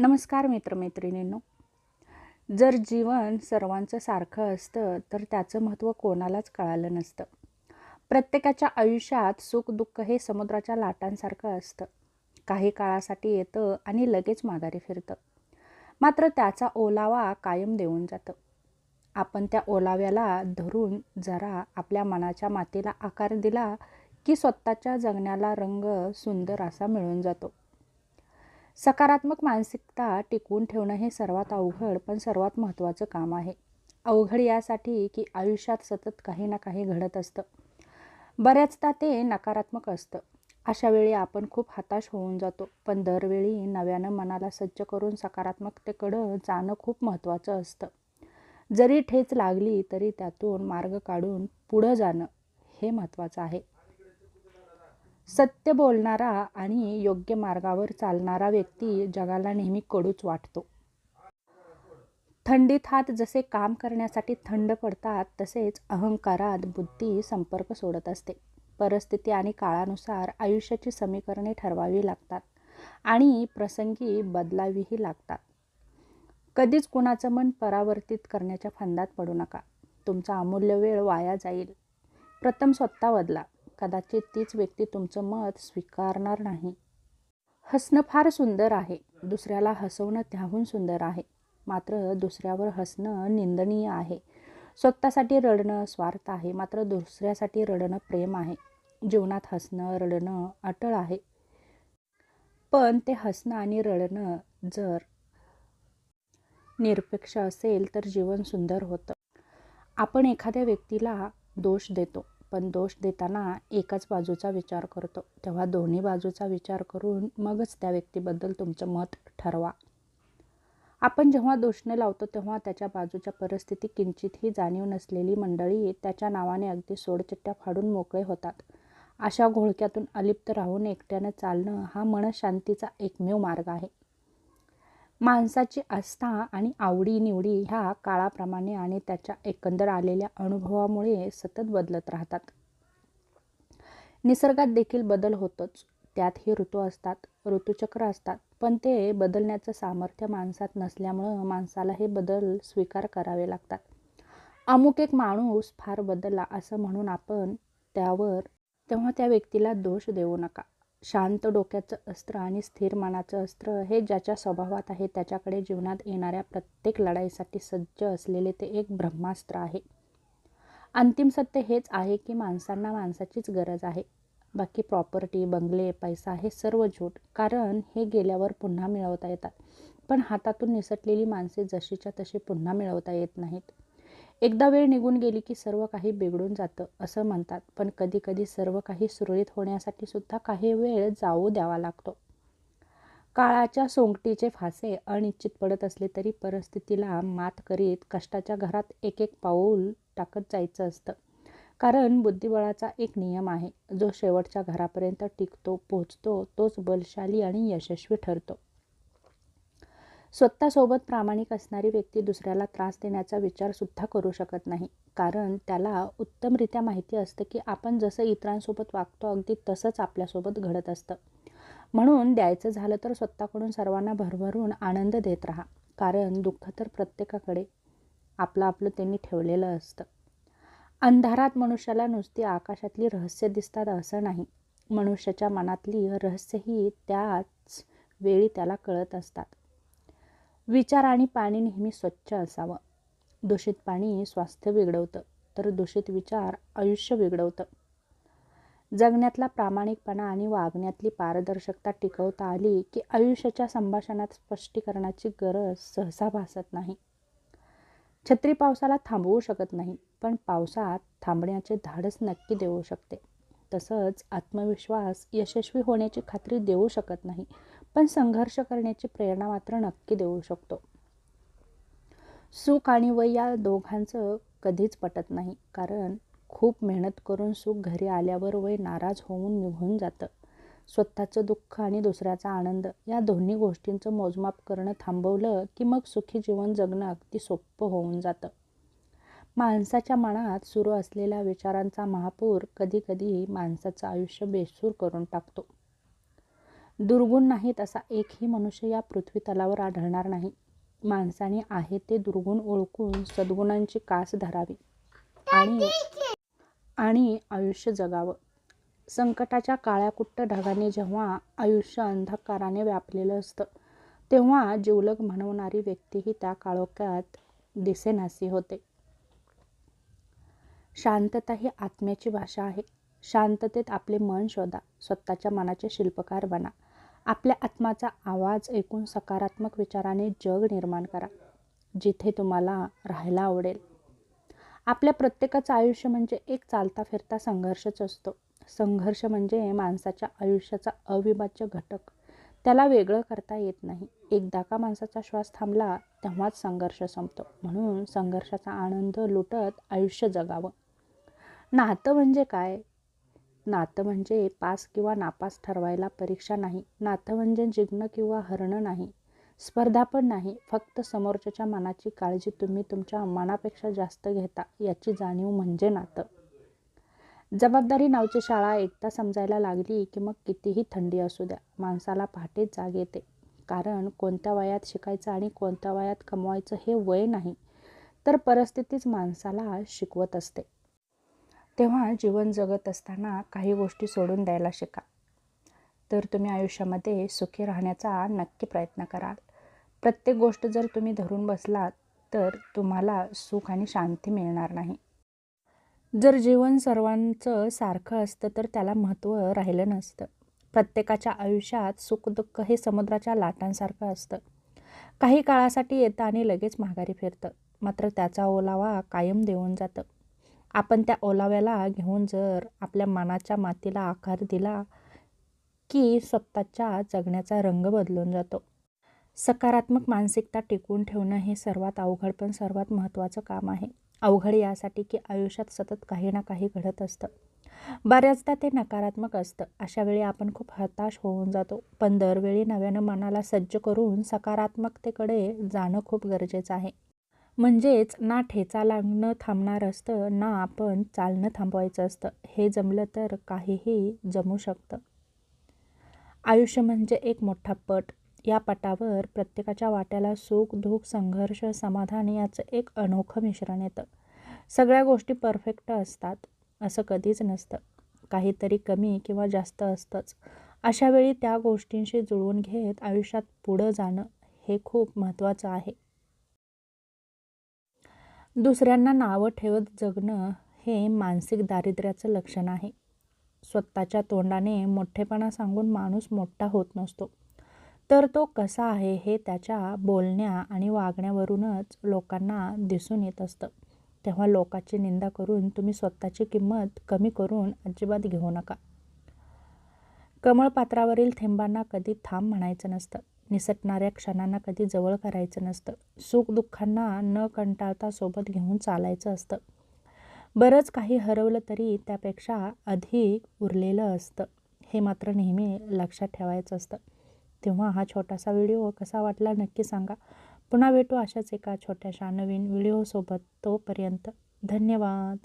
नमस्कार मित्रमैत्रिणींनो. जर जीवन सर्वांचं सारखं असतं तर त्याचं महत्त्व कोणालाच कळालं नसतं. प्रत्येकाच्या आयुष्यात सुख दुःख हे समुद्राच्या लाटांसारखं असतं. काही काळासाठी येतं आणि लगेच माघारी फिरतं. मात्र त्याचा ओलावा कायम देऊन जातं. आपण त्या ओलाव्याला धरून जरा आपल्या मनाच्या मातीला आकार दिला की स्वतःच्या जगण्याला रंग सुंदर असा मिळून जातो. सकारात्मक मानसिकता टिकवून ठेवणं हे सर्वात अवघड पण सर्वात महत्त्वाचं काम आहे. अवघड यासाठी की आयुष्यात सतत काही ना काही घडत असतं. बऱ्याचदा ते नकारात्मक असतं. अशा वेळी आपण खूप हताश होऊन जातो पण दरवेळी नव्यानं मनाला सज्ज करून सकारात्मकतेकडं जाणं खूप महत्त्वाचं असतं. जरी ठेच लागली तरी त्यातून मार्ग काढून पुढं जाणं हे महत्त्वाचं आहे. सत्य बोलणारा आणि योग्य मार्गावर चालणारा व्यक्ती जगाला नेहमी कडूच वाटतो. थंडीत हात जसे काम करण्यासाठी थंड पडतात तसेच अहंकारात बुद्धी संपर्क सोडत असते. परिस्थिती आणि काळानुसार आयुष्याची समीकरणे ठरवावी लागतात आणि प्रसंगी बदलावीही लागतात. कधीच कुणाचं मन परावर्तित करण्याच्या फंदात पडू नका. तुमचा अमूल्य वेळ वाया जाईल. प्रथम स्वतः बदला. कदाचित तीच व्यक्ती तुमचं मत स्वीकारणार नाही. हसणं फार सुंदर आहे. दुसऱ्याला हसवणं त्याहून सुंदर आहे. मात्र दुसऱ्यावर हसणं निंदनीय आहे. स्वतःसाठी रडणं स्वार्थ आहे. मात्र दुसऱ्यासाठी रडणं प्रेम आहे. जीवनात हसणं रडणं अटळ आहे. पण ते हसणं आणि रडणं जर निरपेक्ष असेल तर जीवन सुंदर होतं. आपण एखाद्या व्यक्तीला दोष देतो. पण दोष देताना एकाच बाजूचा विचार करतो. तेव्हा दोन्ही बाजूचा विचार करून मगच त्या व्यक्तीबद्दल तुमचं मत ठरवा. आपण जेव्हा दोषणे लावतो तेव्हा त्याच्या बाजूच्या परिस्थिती किंचितही जाणीव नसलेली मंडळी त्याच्या नावाने अगदी सोडचिट्ट्या फाडून मोकळे होतात. अशा घोळक्यातून अलिप्त राहून एकट्यानं चालणं हा मनशांतीचा एकमेव मार्ग आहे. माणसाची आस्था आणि आवडीनिवडी ह्या काळाप्रमाणे आणि त्याच्या एकंदर आलेल्या अनुभवामुळे सतत बदलत राहतात. निसर्गात देखील बदल होतोच. त्यातही ऋतू असतात ऋतुचक्र असतात पण ते बदलण्याचं सामर्थ्य माणसात नसल्यामुळं माणसाला हे बदल स्वीकार करावे लागतात. अमुक एक माणूस फार बदलला असं म्हणून आपण त्यावर तेव्हा त्या व्यक्तीला दोष देऊ नका. शांत डोक्याचं अस्त्र आणि स्थिर मनाचं अस्त्र हे ज्याच्या स्वभावात आहे त्याच्याकडे जीवनात येणाऱ्या प्रत्येक लढाईसाठी सज्ज असलेले ते एक ब्रह्मास्त्र आहे. अंतिम सत्य हेच आहे की माणसांना माणसाचीच गरज आहे. बाकी प्रॉपर्टी बंगले पैसा हे सर्व झूट कारण हे गेल्यावर पुन्हा मिळवता येतात. पण हातातून निसटलेली माणसे जशीच्या तशी पुन्हा मिळवता येत नाहीत. एकदा वेळ निघून गेली की सर्व काही बिघडून जातं असं म्हणतात. पण कधीकधी सर्व काही सुरळीत होण्यासाठी सुद्धा काही वेळ जाऊ द्यावा लागतो. काळाच्या सोंगटीचे फासे अनिश्चित पडत असले तरी परिस्थितीला मात करीत कष्टाच्या घरात एक एक पाऊल टाकत जायचं असतं. कारण बुद्धिबळाचा एक नियम आहे जो शेवटच्या घरापर्यंत टिकतो पोचतो तोच बलशाली आणि यशस्वी ठरतो. स्वतःसोबत प्रामाणिक असणारी व्यक्ती दुसऱ्याला त्रास देण्याचा विचारसुद्धा करू शकत नाही. कारण त्याला उत्तमरित्या माहिती असतं की आपण जसं इतरांसोबत वागतो अगदी तसंच आपल्यासोबत घडत असतं. म्हणून द्यायचं झालं तर स्वतःकडून सर्वांना भरभरून आनंद देत राहा. कारण दुःख तर प्रत्येकाकडे आपलं आपलं त्यांनी ठेवलेलं असतं. अंधारात मनुष्याला नुसती आकाशातली रहस्य दिसतात असं नाही. मनुष्याच्या मनातली रहस्यही त्याच वेळी त्याला कळत असतात. विचार आणि पाणी नेहमी स्वच्छ असावं. दूषित पाणी स्वास्थ्य बिघडवतं तर दूषित विचार आयुष्य बिघडवतं. जगण्यातला प्रामाणिकपणा आणि वागण्यातली पारदर्शकता टिकवता आली की आयुष्याच्या संभाषणात स्पष्टीकरणाची गरज सहसा भासत नाही. छत्री पावसाला थांबवू शकत नाही पण पावसात थांबण्याचे धाडस नक्की देऊ शकते. तसंच आत्मविश्वास यशस्वी होण्याची खात्री देऊ शकत नाही पण संघर्ष करण्याची प्रेरणा मात्र नक्की देऊ शकतो. सुख आणि वय या दोघांचं कधीच पटत नाही. कारण खूप मेहनत करून सुख घरी आल्यावर वय नाराज होऊन निघून जातं. स्वतःचं दुःख आणि दुसऱ्याचा आनंद या दोन्ही गोष्टींचं मोजमाप करणं थांबवलं की मग सुखी जीवन जगणं अगदी सोपं होऊन जातं. माणसाच्या मनात सुरू असलेल्या विचारांचा महापूर कधीकधी माणसाचं आयुष्य बेसूर करून टाकतो. दुर्गुण नाहीत असा एकही मनुष्य या पृथ्वी तलावर आढळणार नाही. माणसाने आहे ते दुर्गुण ओळखून सद्गुणांची कास धरावी आणि आणि आयुष्य जगावं. संकटाच्या काळ्याकुट्ट ढगाने जेव्हा आयुष्य अंधकाराने व्यापलेलं असतं तेव्हा जिवलग म्हणवणारी व्यक्तीही त्या काळोख्यात दिसेनासी होते. शांतता ही आत्म्याची भाषा आहे. शांततेत आपले मन शोधा. स्वतःच्या मनाचे शिल्पकार बना. आपल्या आत्माचा आवाज ऐकून सकारात्मक विचाराने जग निर्माण करा. जिथे तुम्हाला राहायला आवडेल. आपल्या प्रत्येकाचं आयुष्य म्हणजे एक चालता फिरता संघर्षच असतो. संघर्ष म्हणजे माणसाच्या आयुष्याचा अविभाज्य घटक. त्याला वेगळं करता येत नाही. एकदा का माणसाचा श्वास थांबला तेव्हाच संघर्ष संपतो. म्हणून संघर्षाचा आनंद लुटत आयुष्य जगावं. नातं म्हणजे काय? नातं म्हणजे पास किंवा नापास ठरवायला परीक्षा नाही. नातं म्हणजे जिंकणं किंवा हरणं नाही. स्पर्धा पण नाही. फक्त समोरच्याच्या मनाची काळजी तुम्ही तुमच्या मनापेक्षा जास्त घेता याची जाणीव म्हणजे नातं. जबाबदारी नावची शाळा एकदा समजायला लागली की मग कितीही थंडी असू द्या माणसाला पहाटेच जाग येते. कारण कोणत्या वयात शिकायचं आणि कोणत्या वयात कमवायचं हे वय नाही तर परिस्थितीच माणसाला शिकवत असते. तेव्हा जीवन जगत असताना काही गोष्टी सोडून द्यायला शिका. तर तुम्ही आयुष्यामध्ये सुखी राहण्याचा नक्की प्रयत्न कराल. प्रत्येक गोष्ट जर तुम्ही धरून बसलात तर तुम्हाला सुख आणि शांती मिळणार नाही. जर जीवन सर्वांचं सारखं असतं तर त्याला महत्त्व राहिलं नसतं. प्रत्येकाच्या आयुष्यात सुखदुःख हे समुद्राच्या लाटांसारखं असतं. काही काळासाठी येतं आणि लगेच माघारी फिरतं. मात्र त्याचा ओलावा कायम देऊन जातं. आपण त्या ओलाव्याला घेऊन जर आपल्या मनाच्या मातीला आकार दिला की स्वतःच्या जगण्याचा रंग बदलून जातो. सकारात्मक मानसिकता टिकवून ठेवणं हे सर्वात अवघड पण सर्वात महत्त्वाचं काम आहे. अवघड यासाठी की आयुष्यात सतत काही ना काही घडत असतं. बऱ्याचदा ते नकारात्मक असतं. अशा वेळी आपण खूप हताश होऊन जातो. पण दरवेळी नव्यानं मनाला सज्ज करून सकारात्मकतेकडे जाणं खूप गरजेचं आहे. म्हणजेच ना ठेचा लागणं थांबणार असतं ना आपण चालणं थांबवायचं असतं. हे जमलं तर काहीही जमू शकतं. आयुष्य म्हणजे एक मोठा पट. या पटावर प्रत्येकाच्या वाट्याला सुख दुःख संघर्ष समाधान याचं एक अनोखं मिश्रण येतं. सगळ्या गोष्टी परफेक्ट असतात असं कधीच नसतं. काहीतरी कमी किंवा जास्त असतंच. अशा वेळी त्या गोष्टींशी जुळवून घेत आयुष्यात पुढं जाणं हे खूप महत्त्वाचं आहे. दुसऱ्यांना नावं ठेवत जगणं हे मानसिक दारिद्र्याचं लक्षण आहे. स्वतःच्या तोंडाने मोठेपणा सांगून माणूस मोठा होत नसतो. तर तो कसा आहे हे त्याच्या बोलण्या आणि वागण्यावरूनच लोकांना दिसून येत असतं. तेव्हा लोकाची निंदा करून तुम्ही स्वतःची किंमत कमी करून अजिबात घेऊ नका. कमळपात्रावरील थेंबांना कधी थांब म्हणायचं नसतं. निसटणाऱ्या क्षणांना कधी जवळ करायचं नसतं. सुखदुःखांना न कंटाळता सोबत घेऊन चालायचं असतं. बरंच काही हरवलं तरी त्यापेक्षा अधिक उरलेलं असतं. हे मात्र नेहमी लक्षात ठेवायचं असतं. तेव्हा हा छोटासा व्हिडिओ कसा वाटला नक्की सांगा. पुन्हा भेटू अशाच एका छोट्याशा नवीन व्हिडिओसोबत तोपर्यंत धन्यवाद.